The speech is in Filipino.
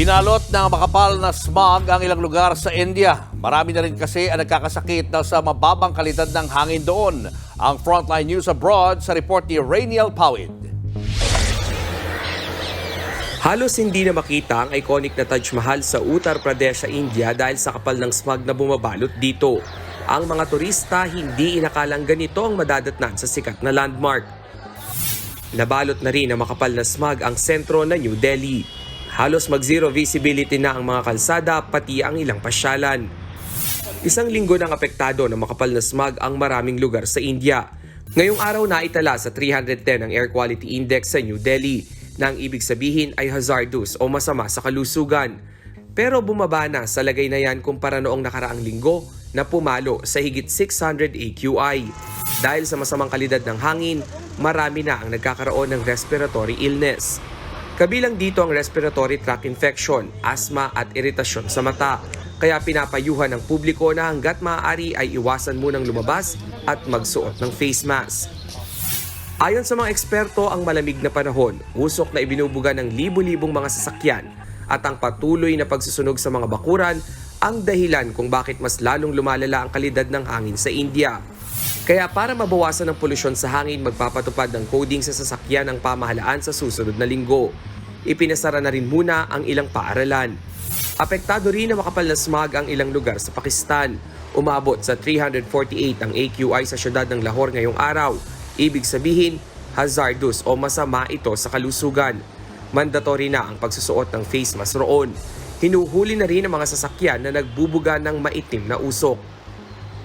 Binalot ng makapal na smog ang ilang lugar sa India. Marami na rin kasi ang nagkakasakit na sa mababang kalidad ng hangin doon. Ang Frontline News Abroad sa report ni Rainiel Pawid. Halos hindi na makita ang iconic na Taj Mahal sa Uttar Pradesh sa India dahil sa kapal ng smog na bumabalot dito. Ang mga turista hindi inakalang ganito ang madadatnan sa sikat na landmark. Nabalot na rin ng makapal na smog ang sentro ng New Delhi. Halos mag-zero visibility na ang mga kalsada pati ang ilang pasyalan. Isang linggo nang apektado ng makapal na smog ang maraming lugar sa India. Ngayong araw na itala sa 310 ang Air Quality Index sa New Delhi na ang ibig sabihin ay hazardous o masama sa kalusugan. Pero bumaba na sa lagay na yan kumpara noong nakaraang linggo na pumalo sa higit 600 AQI. Dahil sa masamang kalidad ng hangin, marami na ang nagkakaroon ng respiratory illness. Kabilang dito ang respiratory tract infection, asthma at iritasyon sa mata. Kaya pinapayuhan ng publiko na hanggat maaari ay iwasan munang lumabas at magsuot ng face mask. Ayon sa mga eksperto, ang malamig na panahon, usok na ibinubuga ng libu-libong mga sasakyan at ang patuloy na pagsusunog sa mga bakuran ang dahilan kung bakit mas lalong lumalala ang kalidad ng hangin sa India. Kaya para mabawasan ang polusyon sa hangin, magpapatupad ng coding sa sasakyan ng pamahalaan sa susunod na linggo. Ipinasara na rin muna ang ilang paaralan. Apektado rin na makapal na smog ang ilang lugar sa Pakistan. Umabot sa 348 ang AQI sa syudad ng Lahore ngayong araw. Ibig sabihin, hazardous o masama ito sa kalusugan. Mandatory na ang pagsusuot ng face mask roon. Hinuhuli na rin ang mga sasakyan na nagbubuga ng maitim na usok.